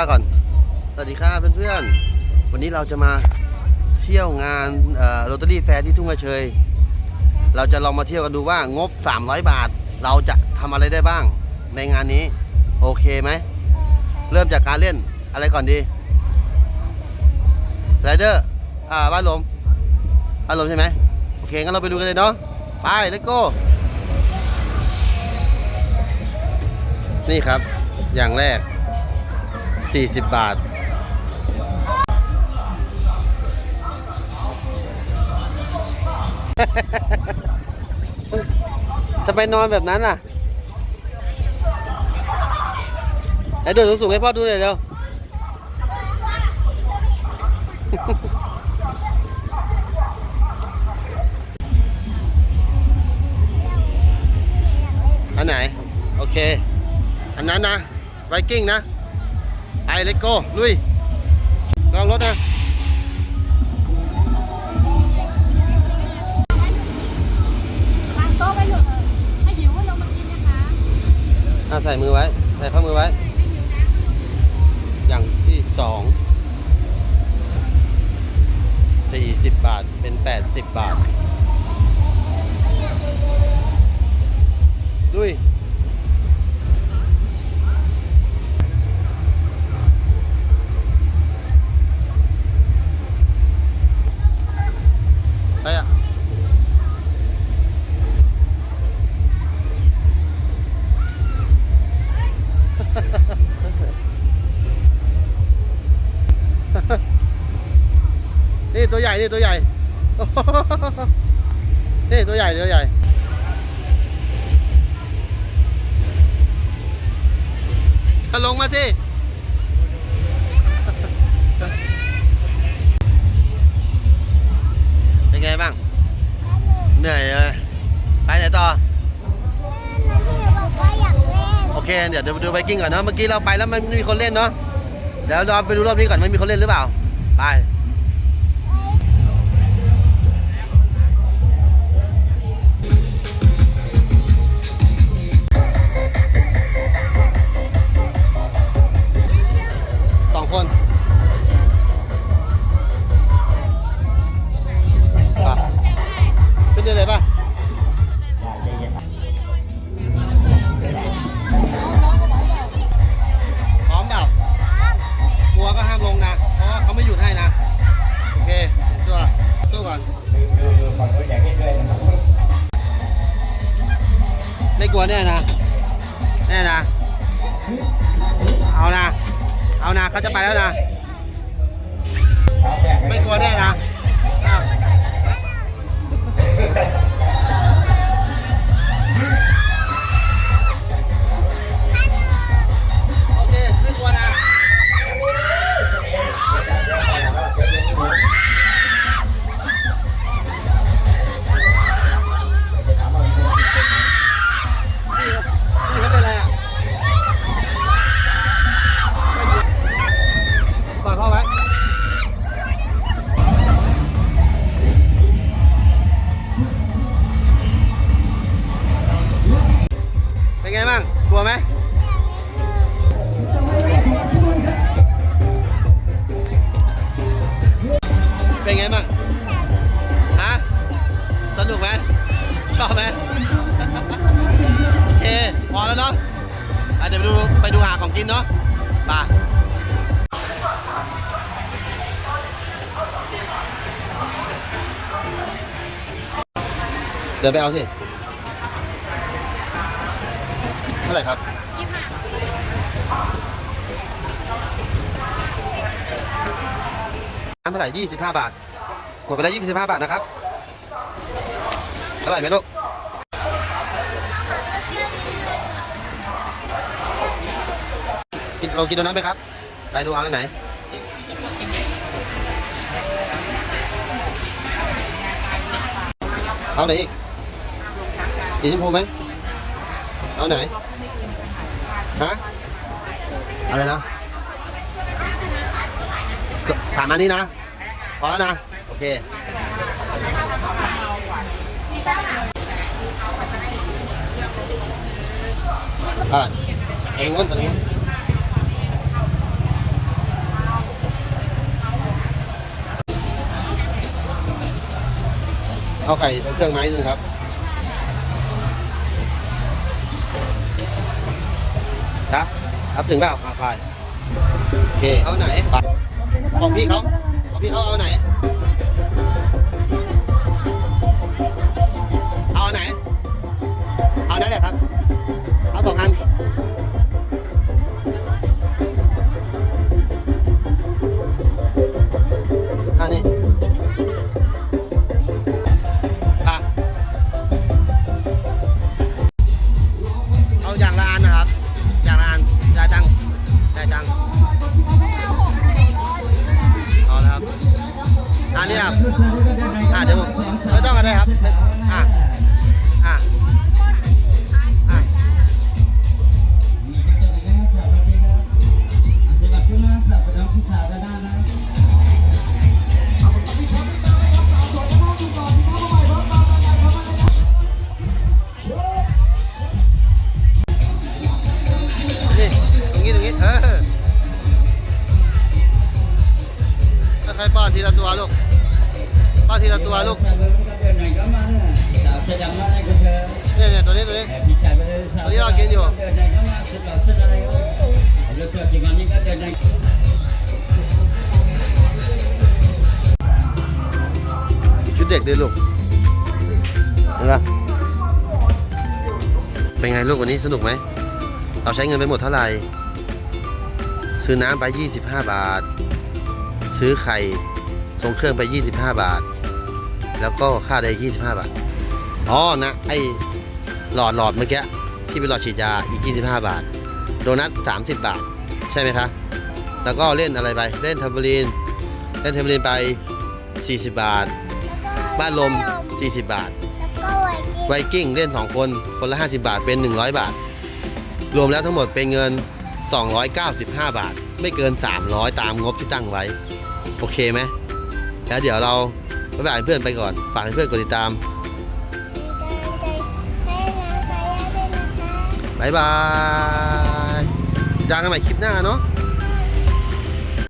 ข้าก่อน สวัสดีครับเพื่อนๆ วันนี้เราจะมาเที่ยวงานโรตารี่แฟร์ที่ทุ่งกระเชย เราจะลองมาเที่ยวกันดูว่างบ 300 บาท เราจะทำอะไรได้บ้างในงานนี้ โอเคไหม เริ่มจากการเล่นอะไรก่อนดีไรเดอร์ อ่า บ้านลม บ้านลมใช่ไหม โอเค งั้นเราไปดูกันเลยเนาะ ไป เลโก้ นี่ครับ อย่างแรก 40 บาทจะไปนอนแบบนั้นล่ะไอ้โดดสูงๆให้พ่อดูหน่อยเร็ว อันไหน โอเค อันนั้นนะ ไวกิ้งนะ ไปเลตโก้ลุยลองรถนะวางโต๊ะไว้หนูเออถ้าหิวก็ลงมากินนะคะอะใส่มือไว้ ใส่ข้อมือไว้ อย่างที่สองสี่สิบบาท เป็นแปดสิบบาทดุย ตัวใหญ่นี่ตัวใหญ่นี่ตัวใหญ่ตัวใหญ่ก็ลงมาสิเป็นไงบ้าง เหนื่อยเลยไปไหนต่อ โอเค เดี๋ยวเดี๋ยวดูไบกิ้งก่อนเนาะ เมื่อกี้เราไปแล้วมันไม่มีคนเล่นเนาะ เดี๋ยวเราไปดูรอบนี้ก่อนไม่มีคนเล่นหรือเปล่า ไป กลัวแน่นะแน่นะเอานะเอานะเขาจะไปแล้วนะ ไม่กลัวแน่ ไงบ้าง ฮะ สนุกไหมชอบไหมโอเคพอแล้วเนาะะเดี๋ยวไปดูไปดูหาของกินเนาะไปเดินไปเอาสิ เท่าไหร่ครับน้ำเท่าไหร่ยี่สิบห้าบาท กดไปแล้วยี่สิบห้าบาทนะครับเท่าไหร่ไหมลูกกินเรากินตัวนั้นไหมครับ ไปดูเอาอันไหนเอาไหนอีก สีชมพูไหมเอาไหน ฮะ อะไรนะสามอันนี้นะ พอแล้วนะ โอเคอะไปนู้นเอาไข่เครื่องไม้นึงครับครับครับถึงเปล่ามาไปโอเคเอาไหนของพี่เขาของพี่เขาเอาไหน กเนี่ยเนี่ยตัวนี้ตัวนี้ Tadi lah gini yo. ชุดเด็กด้วยลูกเห็นปะเป็นไงลูกวันนี้สนุกไหมเราใช้เงินไปหมดเท่าไหร่ ซื้อน้ำไป 25 บาท ซื้อไข่ส่งเครื่องไป 25 บาท แล้วก็ค่าใด25 บาท อ๋อนะ ไอหลอดหลอดเมื่อกี้ที่เป็นหลอดฉีดยาอีก 25 บาท โดนัท30 บาท ใช่ไหมคะ แล้วก็เล่นอะไรไป เล่นเทมเบอรีน เล่นเทมเบอรีนไป 40 บาท บ้านลม 40 บาทแล้วก็ไวกิ้งไวกิ้งเล่น 2 คน คนละ 50 บาทเป็น 100 บาท รวมแล้วทั้งหมดเป็นเงิน 295 บาท ไม่เกิน 300 ตามงบที่ตั้งไว้ โอเคไหมแล้วเดี๋ยวเรา ไปบายเพื่อนไปก่อน ฝากให้เพื่อนกดติดตามบ๊ายบายจ้างกันใหม่คลิปหน้าเนาะ